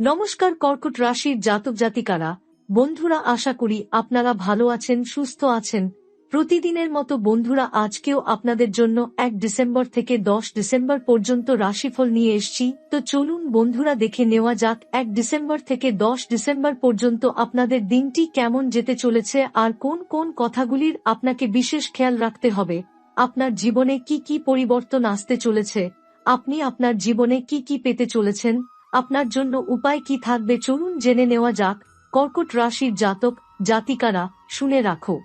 নমস্কার কর্কট রাশির জাতক জাতিকারা, বন্ধুরা, আশা করি আপনারা ভালো আছেন, সুস্থ আছেন। প্রতিদিনের মতো বন্ধুরা, আজকেও আপনাদের জন্য এক ডিসেম্বর থেকে দশ ডিসেম্বর পর্যন্ত রাশিফল নিয়ে এসছি। তো চলুন বন্ধুরা, দেখে নেওয়া যাক এক ডিসেম্বর থেকে দশ ডিসেম্বর পর্যন্ত আপনাদের দিনটি কেমন যেতে চলেছে আর কোন কোন কথাগুলির আপনাকে বিশেষ খেয়াল রাখতে হবে। আপনার জীবনে কি কি পরিবর্তন আসতে চলেছে? আপনি আপনার জীবনে কি কি পেতে চলেছেন? আপনার জন্য উপায় কি থাকবে চলুন জেনে নেওয়া যাক। কর্কট রাশির জাতক, জাতিকারা, শুনে রাখো।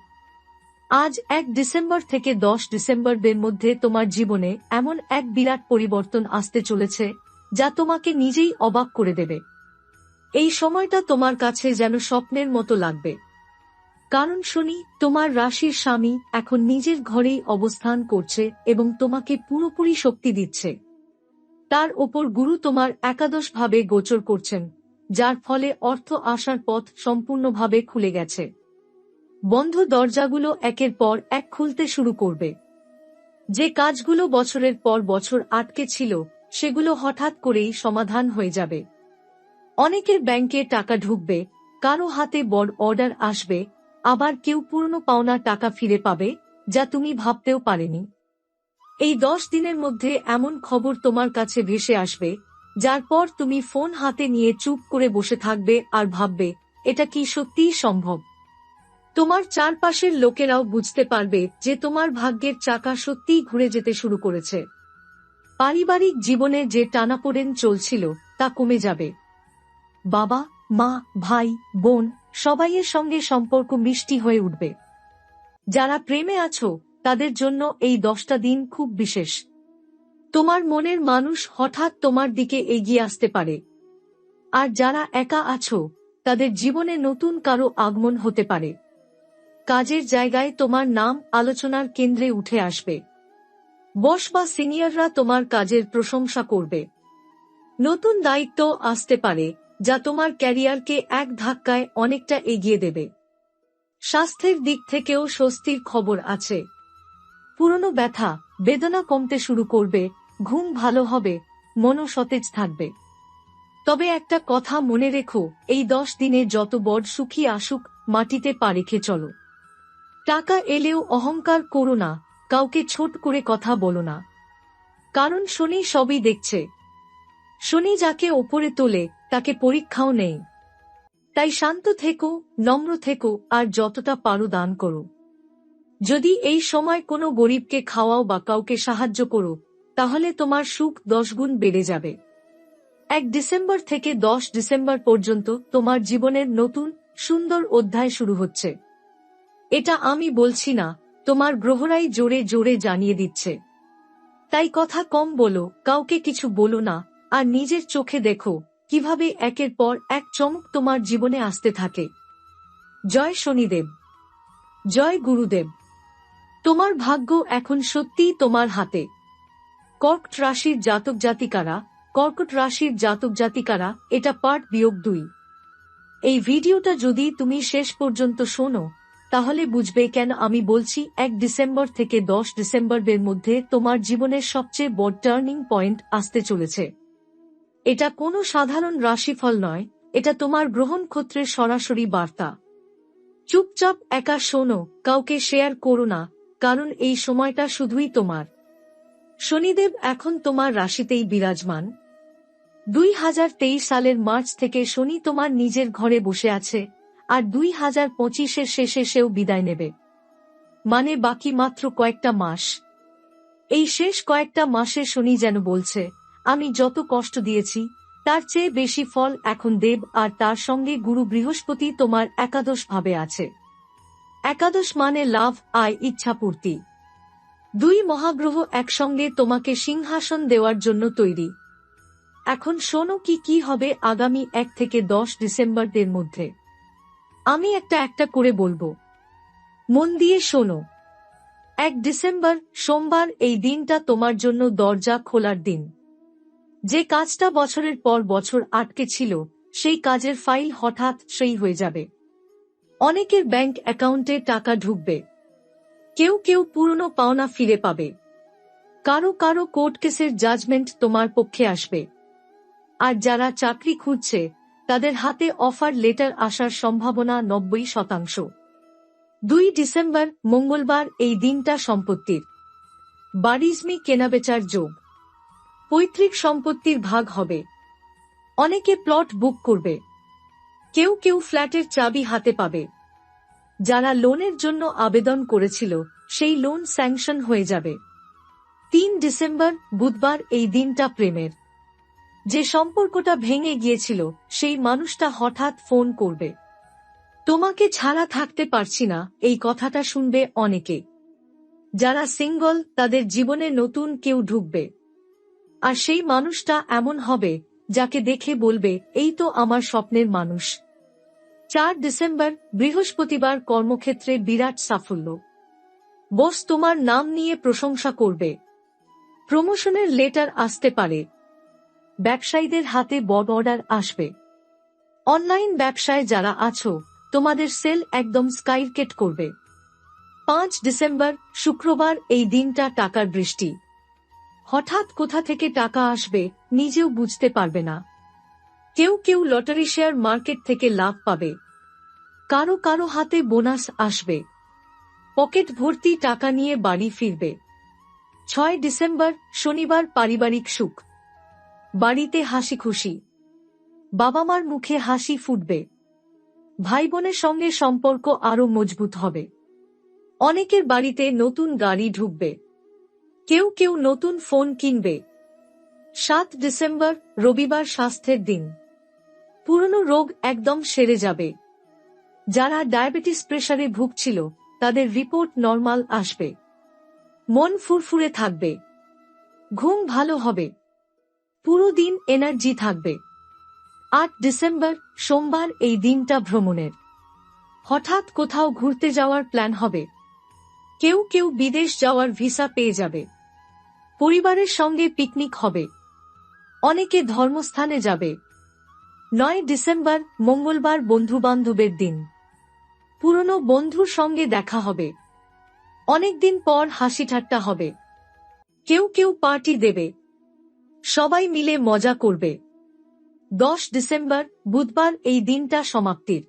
আজ এক ডিসেম্বর থেকে দশ ডিসেম্বরের মধ্যে তোমার জীবনে এমন এক বিরাট পরিবর্তন আসতে চলেছে, যা তোমাকে নিজেই অবাক করে দেবে। এই সময়টা তোমার কাছে যেন স্বপ্নের মতো লাগবে। কারণ শনি, তোমার রাশির স্বামী, এখন নিজের ঘরেই অবস্থান করছে এবং তোমাকে পুরোপুরি শক্তি দিচ্ছে। তার ওপর গুরু তোমার একাদশভাবে গোচর করছেন, যার ফলে অর্থ আসার পথ সম্পূর্ণভাবে খুলে গেছে। বন্ধ দরজাগুলো একের পর এক খুলতে শুরু করবে। যে কাজগুলো বছরের পর বছর আটকে ছিল, সেগুলো হঠাৎ করেই সমাধান হয়ে যাবে। অনেকের ব্যাংকে টাকা ঢুকবে, কারও হাতে বড় অর্ডার আসবে, আবার কেউ পুরনো পাওনা টাকা ফিরে পাবে, যা তুমি ভাবতেও পারেনি। এই দশ দিনের মধ্যে এমন খবর তোমার কাছে ভেসে আসবে, যার পর তুমি ফোন হাতে নিয়ে চুপ করে বসে থাকবে আর ভাববে, এটা কি সত্যিই সম্ভব? তোমার চারপাশের লোকেরাও বুঝতে পারবে যে তোমার ভাগ্যের চাকা সত্যিই ঘুরে যেতে শুরু করেছে। পারিবারিক জীবনে যে টানাপোড়েন চলছিল, তা কমে যাবে। বাবা, মা, ভাই, বোন, সবাইয়ের সঙ্গে সম্পর্ক মিষ্টি হয়ে উঠবে। যারা প্রেমে আছো তাদের জন্য এই দশটা দিন খুব বিশেষ। তোমার মনের মানুষ হঠাৎ তোমার দিকে এগিয়ে আসতে পারে। আর যারা একা আছো, তাদের জীবনে নতুন কারও আগমন হতে পারে। কাজের জায়গায় তোমার নাম আলোচনার কেন্দ্রে উঠে আসবে। বস বা সিনিয়ররা তোমার কাজের প্রশংসা করবে। নতুন দায়িত্ব আসতে পারে, যা তোমার ক্যারিয়ারকে এক ধাক্কায় অনেকটা এগিয়ে দেবে। স্বাস্থ্যের দিক থেকেও স্বস্তির খবর আছে। পুরনো ব্যথা, বেদনা কমতে শুরু করবে, ঘুম ভালো হবে, মনও সতেজ থাকবে। তবে একটা কথা মনে রেখো, এই দশ দিনে যত বড় সুখী আসুক, মাটিতে পা রেখে চলো। টাকা এলেও অহংকার করো না, কাউকে ছোট করে কথা বলো না। কারণ শনি সবই দেখছে। শনি যাকে ওপরে তোলে, তাকে পরীক্ষাও নেই। তাই শান্ত থেকো, নম্র থেকো, আর যতটা পারো দান করো। যদি এই সময় কোনো গরিবকে খাওয়াও বা কাউকে সাহায্য করো, তাহলে তোমার সুখ দশগুণ বেড়ে যাবে। এক ডিসেম্বর থেকে দশ ডিসেম্বর পর্যন্ত তোমার জীবনের নতুন, সুন্দর অধ্যায় শুরু হচ্ছে। এটা আমি বলছি না, তোমার গ্রহরাই জোরে জোরে জানিয়ে দিচ্ছে। তাই কথা কম বলো, কাউকে কিছু বলো না, আর নিজের চোখে দেখো, কীভাবে একের পর এক চমক তোমার জীবনে আসতে থাকে। জয় শনিদেব। জয় গুরুদেব। তোমার ভাগ্য এখন সত্যিই তোমার হাতে। কর্কট রাশির জাতক জাতিকারা, কর্কট রাশির জাতক জাতিকারা, এটা পার্ট বিয়োগ দুই। এই ভিডিওটা যদি তুমি শেষ পর্যন্ত শোনো, তাহলে বুঝবে কেন আমি বলছি এক ডিসেম্বর থেকে দশ ডিসেম্বরের মধ্যে তোমার জীবনের সবচেয়ে বড় টার্নিং পয়েন্ট আসতে চলেছে। এটা কোনো সাধারণ রাশিফল নয়, এটা তোমার গ্রহণ ক্ষেত্রের সরাসরি বার্তা। চুপচাপ একা শোনো, কাউকে শেয়ার করো না কারণ এই সময়টা শুধুই তোমার। শনিদেব এখন তোমার রাশিতেই বিরাজমান। দুই হাজার তেইশ সালের মার্চ থেকে শনি তোমার নিজের ঘরে বসে আছে, আর দুই হাজার পঁচিশের শেষে সেও বিদায় নেবে। মানে বাকি মাত্র কয়েকটা মাস। এই শেষ কয়েকটা মাসে শনি যেন বলছে, আমি যত কষ্ট দিয়েছি, তার চেয়ে বেশি ফল এখন দেব, আর তার সঙ্গে গুরু বৃহস্পতি তোমার একাদশ ভাবে আছে। একাদশ মানে লাভ, আয় ইচ্ছাপূর্তি দুই মহাগ্রহ একসঙ্গে তোমাকে সিংহাসন দেওয়ার জন্য তৈরি। এখন শোনো কি কি হবে আগামী এক থেকে দশ ডিসেম্বরদের মধ্যে। আমি একটা একটা করে বলব। মন দিয়ে শোনো। এক ডিসেম্বর, সোমবার এই দিনটা তোমার জন্য দরজা খোলার দিন। যে কাজটা বছরের পর বছর আটকে ছিল, সেই কাজের ফাইল হঠাৎ সেই হয়ে যাবে। অনেকের ব্যাংক অ্যাকাউন্টে টাকা ঢুকবে। কেউ কেউ পুরনো পাওনা ফিরে পাবে। কারও কারও কোর্ট কেসের জাজমেন্ট তোমার পক্ষে আসবে। আর যারা চাকরি খুঁজছে, তাদের হাতে অফার লেটার আসার সম্ভাবনা নব্বই শতাংশ। দুই ডিসেম্বর, মঙ্গলবার এই দিনটা সম্পত্তির। বাড়িজমি কেনাবেচার যোগ। পৈতৃক সম্পত্তির ভাগ হবে। অনেকে প্লট বুক করবে। কেউ কেউ ফ্ল্যাটের চাবি হাতে পাবে। যারা লোনের জন্য আবেদন করেছিল, সেই লোন স্যাংশন হয়ে যাবে। তিন ডিসেম্বর, বুধবার এই দিনটা প্রেমের। যে সম্পর্কটা ভেঙে গিয়েছিল, সেই মানুষটা হঠাৎ ফোন করবে। তোমাকে ছাড়া থাকতে পারছি না, এই কথাটা শুনবে অনেকে। যারা সিঙ্গল, তাদের জীবনে নতুন কেউ ঢুকবে। আর সেই মানুষটা এমন হবে, যাকে দেখে বলবে, এই তো আমার স্বপ্নের মানুষ। চার ডিসেম্বর, বৃহস্পতিবার কর্মক্ষেত্রে বিরাট সাফল্য। বস তোমার নাম নিয়ে প্রশংসা করবে। প্রমোশনের লেটার আসতে পারে। ব্যবসায়ীদের হাতে বড় অর্ডার আসবে। অনলাইন ব্যবসায় যারা আছো, তোমাদের সেল একদম স্কাইরকেট করবে। পাঁচ ডিসেম্বর, শুক্রবার এই দিনটা টাকার বৃষ্টি। হঠাৎ কোথা থেকে টাকা আসবে, নিজেও বুঝতে পারবে না। কেউ কেউ লটারি শেয়ার মার্কেট থেকে লাভ পাবে। কারও কারও হাতে বোনাস আসবে। পকেট ভর্তি টাকা নিয়ে বাড়ি ফিরবে। ছয় ডিসেম্বর, শনিবার পারিবারিক সুখ। বাড়িতে হাসি খুশি। বাবা মার মুখে হাসি ফুটবে। ভাই বোনের সঙ্গে সম্পর্ক আরও মজবুত হবে। অনেকের বাড়িতে নতুন গাড়ি ঢুকবে। কেউ কেউ নতুন ফোন কিনবে। সাত ডিসেম্বর, রবিবার স্বাস্থ্যের দিন। পুরনো রোগ একদম সেরে যাবে। যারা ডায়াবেটিস প্রেসারে ভুগছিল, তাদের রিপোর্ট নর্মাল আসবে। মন ফুরফুরে থাকবে। ঘুম ভালো হবে। পুরো দিন এনার্জি থাকবে। আট ডিসেম্বর, সোমবার এই দিনটা ভ্রমণের। হঠাৎ কোথাও ঘুরতে যাওয়ার প্ল্যান হবে। কেউ কেউ বিদেশ যাওয়ার ভিসা পেয়ে যাবে। পরিবারের সঙ্গে পিকনিক হবে। অনেকে ধর্মস্থানে যাবে। নয় ডিসেম্বর, মঙ্গলবার বন্ধু বান্ধবের দিন। পুরনো বন্ধুর সঙ্গে দেখা হবে। অনেকদিন পর হাসি ঠাট্টা হবে। কেউ কেউ পার্টি দেবে। সবাই মিলে মজা করবে। দশ ডিসেম্বর, বুধবার এই দিনটা সমাপ্তির।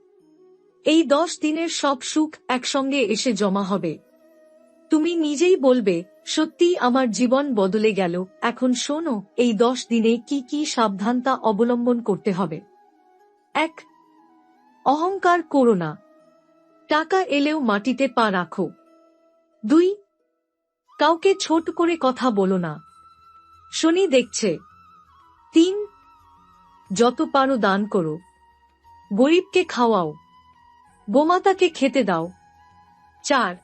এই দশ দিনের সব সুখ একসঙ্গে এসে জমা হবে। তুমি নিজেই বলবে, সত্যি আমার জীবন বদলে গেল। এখন শোনো, এই দশ দিনে কি কি সাবধানতা অবলম্বন করতে হবে। এক, অহংকার করো না। টাকা এলেও মাটিতে পা রাখো। দুই, কাউকে ছোট করে কথা বলো না। শনি দেখছে। তিন, যত পারো দান করো। গরিবকে খাওয়াও। গোমাতাকে খেতে দাও। চার,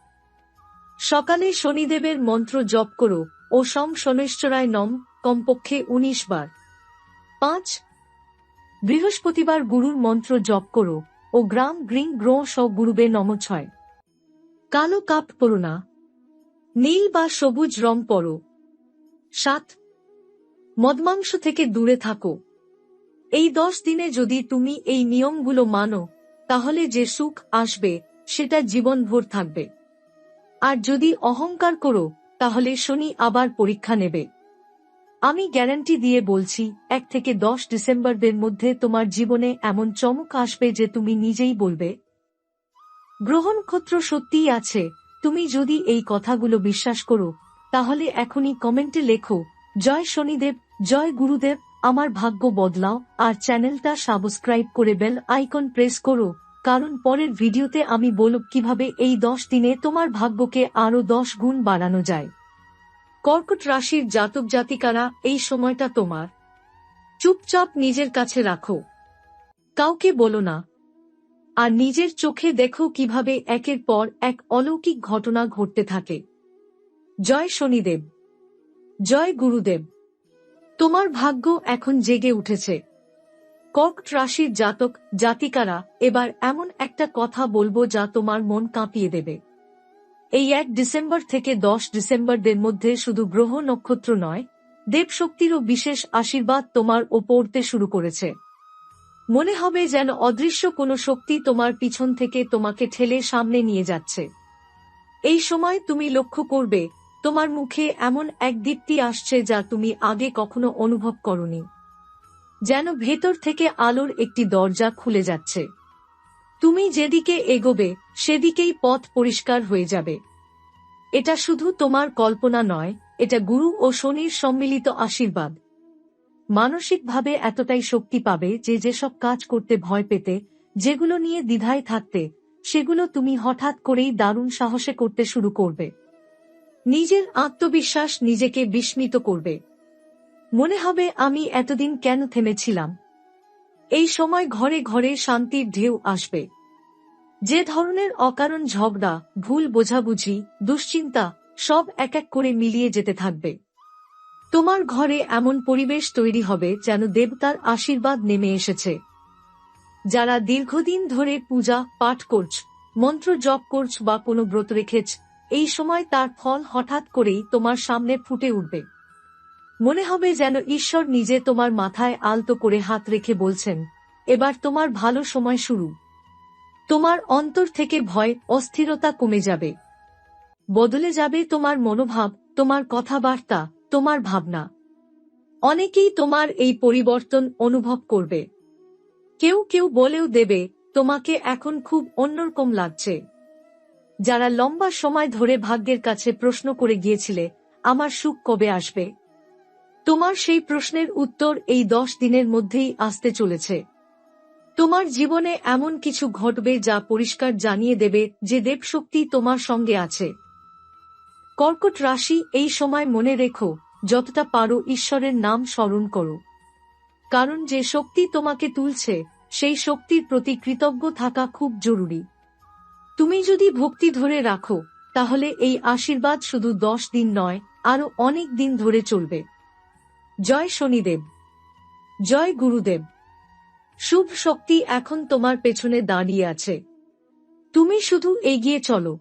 সকালে শনিদেবের মন্ত্র জপ করো ও সম শনেশ্বরায় নম কমপক্ষে উনিশ বার। পাঁচ, বৃহস্পতিবার গুরুর মন্ত্র জপ করো। ও গ্রাম গ্রিং গ্রহ স গুরুবে নম ছয়। কালো কাপ পরো না। নীল বা সবুজ রং পরো। সাত। মদমাংস থেকে দূরে থাকো। এই দশ দিনে যদি তুমি এই নিয়মগুলো মানো, তাহলে যে সুখ আসবে, সেটা জীবনভর থাকবে। আর যদি অহংকার করো, তাহলে শনি আবার পরীক্ষা নেবে। আমি গ্যারান্টি দিয়ে বলছি, এক থেকে দশ ডিসেম্বরদের মধ্যে তোমার জীবনে এমন চমক আসবে যে তুমি নিজেই বলবে। গ্রহণ ক্ষত্র সত্যিই আছে, তুমি যদি এই কথাগুলো বিশ্বাস করো, তাহলে এখনই কমেন্টে লেখো, জয় শনিদেব, জয় গুরুদেব, আমার ভাগ্য বদলাও, আর চ্যানেলটা সাবস্ক্রাইব করে বেল আইকন প্রেস করো, কারণ পরের ভিডিওতে আমি বলব কীভাবে এই দশ দিনে তোমার ভাগ্যকে আরও দশ গুণ বাড়ানো যায়। কর্কট রাশির জাতক জাতিকারা, এই সময়টা তোমার। চুপচাপ নিজের কাছে রাখো। কাউকে বলো না। আর নিজের চোখে দেখো কীভাবে একের পর এক অলৌকিক ঘটনা ঘটতে থাকে। জয় শনিদেব। জয় গুরুদেব। তোমার ভাগ্য এখন জেগে উঠেছে। কর্কট রাশির জাতক, জাতিকারা, এবার এমন একটা কথা বলব যা তোমার মন কাঁপিয়ে দেবে। এই এক ডিসেম্বর থেকে দশ ডিসেম্বরদের মধ্যে শুধু গ্রহ নক্ষত্র নয়, দেবশক্তিরও বিশেষ আশীর্বাদ তোমার ওপরতে শুরু করেছে। মনে হবে যেন অদৃশ্য কোনো শক্তি তোমার পিছন থেকে তোমাকে ঠেলে সামনে নিয়ে যাচ্ছে। এই সময় তুমি লক্ষ্য করবে, তোমার মুখে এমন এক দীপ্তি আসছে যা তুমি আগে কখনো অনুভব করনি। যেন ভেতর থেকে আলোর একটি দরজা খুলে যাচ্ছে। তুমি যেদিকে এগোবে, সেদিকেই পথ পরিষ্কার হয়ে যাবে। এটা শুধু তোমার কল্পনা নয়, এটা গুরু ও শনির সম্মিলিত আশীর্বাদ। মানসিকভাবে এতটাই শক্তি পাবে যে যেসব কাজ করতে ভয় পেতে, যেগুলো নিয়ে দ্বিধায় থাকতে, সেগুলো তুমি হঠাৎ করেই দারুণ সাহসে করতে শুরু করবে। নিজের আত্মবিশ্বাস নিজেকে বিস্মিত করবে। মনে হবে, আমি এতদিন কেন থেমেছিলাম? এই সময় ঘরে ঘরে শান্তির ঢেউ আসবে। যে ধরনের অকারণ ঝগড়া, ভুল বোঝাবুঝি, দুশ্চিন্তা, সব এক এক করে মিলিয়ে যেতে থাকবে। তোমার ঘরে এমন পরিবেশ তৈরি হবে যেন দেবতার আশীর্বাদ নেমে এসেছে। যারা দীর্ঘদিন ধরে পূজা, পাঠ করছ, মন্ত্র জপ করছ বা কোনো ব্রত রেখেছ, এই সময় তার ফল হঠাৎ করেই তোমার সামনে ফুটে উঠবে। মনে হবে যেন ঈশ্বর নিজে তোমার মাথায় আলতো করে হাত রেখে বলছেন, এবার তোমার ভালো সময় শুরু। তোমার অন্তর থেকে ভয়, অস্থিরতা কমে যাবে। বদলে যাবে তোমার মনোভাব, তোমার কথাবার্তা, তোমার ভাবনা। অনেকেই তোমার এই পরিবর্তন অনুভব করবে। কেউ কেউ বলেও দেবে, তোমাকে এখন খুব অন্যরকম লাগছে। যারা লম্বা সময় ধরে ভাগ্যের কাছে প্রশ্ন করে গিয়েছিলে, আমার সুখ কবে আসবে? তোমার সেই প্রশ্নের উত্তর এই দশ দিনের মধ্যেই আসতে চলেছে। তোমার জীবনে এমন কিছু ঘটবে যা পরিষ্কার জানিয়ে দেবে যে দেবশক্তি তোমার সঙ্গে আছে। কর্কট রাশি এই সময় মনে রেখো, যতটা পারো ঈশ্বরের নাম স্মরণ করো। কারণ যে শক্তি তোমাকে তুলছে, সেই শক্তির প্রতি কৃতজ্ঞ থাকা খুব জরুরি। তুমি যদি ভক্তি ধরে রাখো, তাহলে এই আশীর্বাদ শুধু দশ দিন নয় আরও অনেক দিন ধরে চলবে। জয় শনিদেব, জয় গুরুদেব। শুভ শক্তি এখন তোমার পেছনে দাঁড়িয়ে আছে। তুমি শুধু এগিয়ে চলো।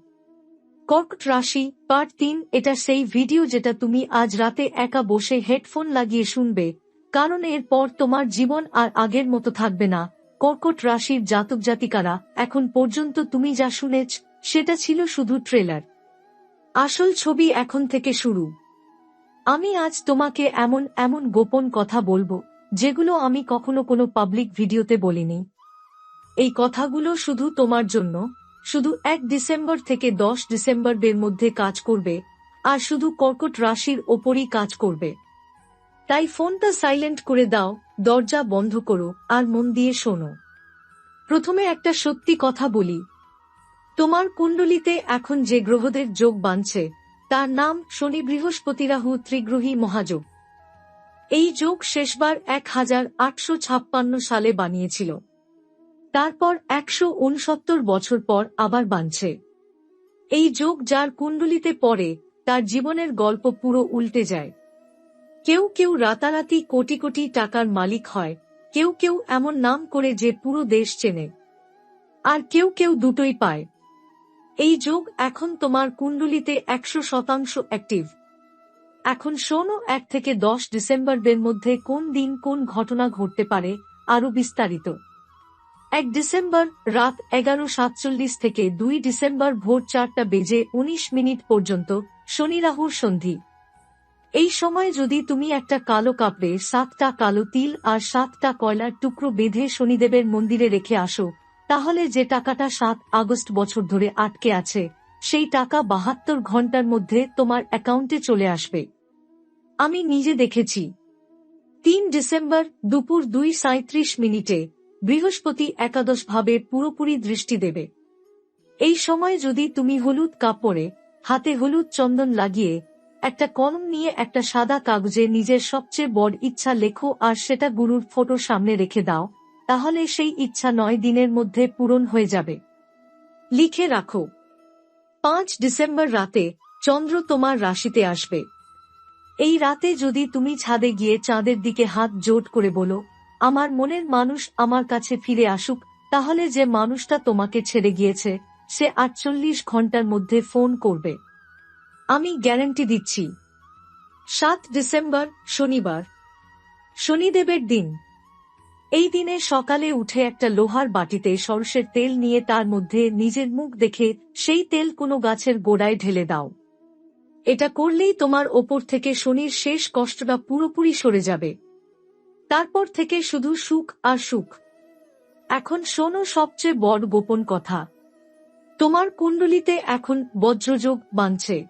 কর্কট রাশি পার্ট তিন, এটা সেই ভিডিও যেটা তুমি আজ রাতে একা বসে হেডফোন লাগিয়ে শুনবে, কারণ এরপর তোমার জীবন আর আগের মতো থাকবে না। কর্কট রাশির জাতক জাতিকারা, এখন পর্যন্ত তুমি যা শুনেছ, সেটা ছিল শুধু ট্রেলার আসল ছবি এখন থেকে শুরু। আমি আজ তোমাকে এমন এমন গোপন কথা বলব, যেগুলো আমি কখনো কোনো পাবলিক ভিডিওতে বলিনি। এই কথাগুলো শুধু তোমার জন্য, শুধু এক ডিসেম্বর থেকে দশ ডিসেম্বরের মধ্যে কাজ করবে, আর শুধু কর্কট রাশির ওপরই কাজ করবে। তাই ফোনটা সাইলেন্ট করে দাও, দরজা বন্ধ করো, আর মন দিয়ে শোনো। প্রথমে একটা সত্যি কথা বলি। তোমার কুণ্ডলিতে এখন যে গ্রহদের যোগ বাঁধছে তার নাম শনি বৃহস্পতি রাহু ত্রিগ্রহী মহাযোগ। এই যোগ শেষবার এক হাজার আটশো ছাপ্পান্ন সালে বানিয়েছিল। তারপর একশো উনসত্তর বছর পর আবার বানছে। এই যোগ যার কুণ্ডলিতে পড়ে, তার জীবনের গল্প পুরো উল্টে যায়। কেউ কেউ রাতারাতি কোটি কোটি টাকার মালিক হয়, কেউ কেউ এমন নাম করে যে পুরো দেশ চেনে। আর কেউ কেউ দুটোই পায়। এই যোগ এখন তোমার কুণ্ডলিতে একশো শতাংশ অ্যাক্টিভ এখন শোনো, এক থেকে দশ ডিসেম্বরের মধ্যে কোন দিন কোন ঘটনা ঘটতে পারে আরও বিস্তারিত। এক ডিসেম্বর রাত এগারো সাতচল্লিশ থেকে দুই ডিসেম্বর ভোর চারটা বেজে ১৯ মিনিট পর্যন্ত শনি রাহুর সন্ধি। এই সময় যদি তুমি একটা কালো কাপড়ে সাতটা কালো তিল আর সাতটা কয়লার টুকরো বেঁধে শনিদেবের মন্দিরে রেখে আসো তাহলে যে টাকাটা সাত আগস্ট বছর ধরে আটকে আছে, সেই টাকা বাহাত্তর ঘণ্টার মধ্যে তোমার অ্যাকাউন্টে চলে আসবে। আমি নিজে দেখেছি। তিন ডিসেম্বর দুপুর দুই সাঁত্রিশ মিনিটে বৃহস্পতি একাদশভাবে পুরোপুরি দৃষ্টি দেবে। এই সময় যদি তুমি হলুদ কাপড়ে, হাতে হলুদ চন্দন লাগিয়ে, একটা কলম নিয়ে একটা সাদা কাগজে নিজের সবচেয়ে বড় ইচ্ছা লেখো আর সেটা গুরুর ফটো সামনে রেখে দাও। তাহলে সেই ইচ্ছা নয় দিনের মধ্যে পূরণ হয়ে যাবে। লিখে রাখো। পাঁচ ডিসেম্বর রাতে চন্দ্র তোমার রাশিতে আসবে। এই রাতে যদি তুমি ছাদে গিয়ে চাঁদের দিকে হাত জোট করে বলো, আমার মনের মানুষ আমার কাছে ফিরে আসুক, তাহলে যে মানুষটা তোমাকে ছেড়ে গিয়েছে, সে আটচল্লিশ ঘণ্টার মধ্যে ফোন করবে। আমি গ্যারান্টি দিচ্ছি। সাত ডিসেম্বর, শনিবার। শনিদেবের দিন। এই দিনে সকালে উঠে একটা লোহার বাটিতে সরষের তেল নিয়ে তার মধ্যে নিজের মুখ দেখে সেই তেল কোনো গাছের গোড়ায় ঢেলে দাও। এটা করলেই তোমার ওপর থেকে শনির শেষ কষ্টটা পুরোপুরি সরে যাবে। তারপর থেকে শুধু সুখ আর সুখ। এখন শোনো সবচেয়ে বড় গোপন কথা। তোমার কুণ্ডলিতে এখন বজ্রযোগ বাঁধছে।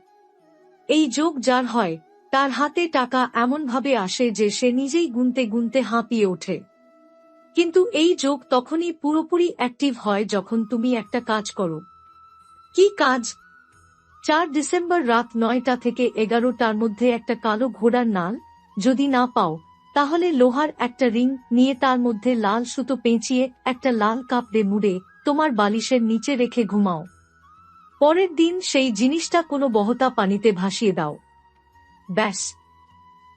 এই যোগ যার হয়, তার হাতে টাকা এমনভাবে আসে যে সে নিজেই গুনতে গুনতে হাঁপিয়ে ওঠে। কিন্তু এই যোগ তখনই পুরোপুরি অ্যাক্টিভ হয় যখন তুমি একটা কাজ করো। কি কাজ? চার ডিসেম্বর রাত নয়টা থেকে এগারোটার মধ্যে একটা কালো ঘোড়ার নাল, যদি না পাও, তাহলে লোহার একটা রিং নিয়ে তার মধ্যে লাল সুতো পেঁচিয়ে একটা লাল কাপড়ে মুড়ে তোমার বালিশের নিচে রেখে ঘুমাও। পরের দিন সেই জিনিসটা কোনো বহতা পানিতে ভাসিয়ে দাও। ব্যাস।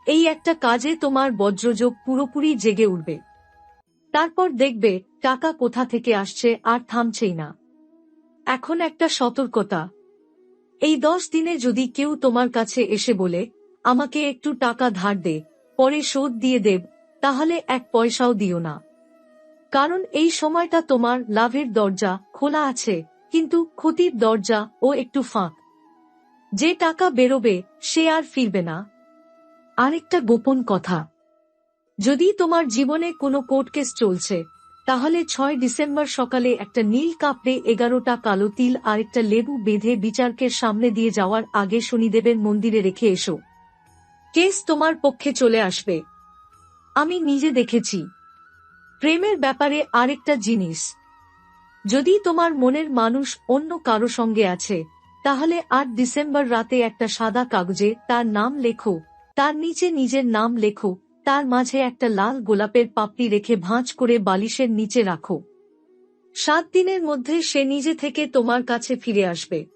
এই একটা কাজে তোমার বজ্রযোগ পুরোপুরি জেগে উঠবে। তারপর দেখবে, টাকা কোথা থেকে আসছে আর থামছেই না। এখন একটা সতর্কতা। এই দশ দিনে যদি কেউ তোমার কাছে এসে বলে, আমাকে একটু টাকা ধার দে, পরে শোধ দিয়ে দেব, তাহলে এক পয়সাও দিও না। কারণ এই সময়টা তোমার লাভের দরজা খোলা আছে, কিন্তু ক্ষতির দরজা ও একটু ফাঁক। যে টাকা বেরোবে, সে আর ফিরবে না। আরেকটা গোপন কথা। যদি তোমার জীবনে কোনো কোর্ট কেস চলছে, তাহলে ছয় ডিসেম্বর সকালে একটা নীল কাপড়ে এগারোটা কালো তিল আর একটা লেবু বেঁধে বিচারকের সামনে দিয়ে যাওয়ার আগে শনিদেবের মন্দিরে রেখে এসো। কেস তোমার পক্ষে চলে আসবে। আমি নিজে দেখেছি। প্রেমের ব্যাপারে আরেকটা জিনিস। যদি তোমার মনের মানুষ অন্য কারও সঙ্গে আছে, তাহলে আট ডিসেম্বর রাতে একটা সাদা কাগজে তার নাম লেখো, তার নিচে নিজের নাম লেখো তার মাঝে একটা লাল গোলাপের পাপড়ি রেখে ভাঁজ করে বালিশের নিচে রাখো। সাত দিনের মধ্যে সে নিজে থেকে তোমার কাছে ফিরে আসবে।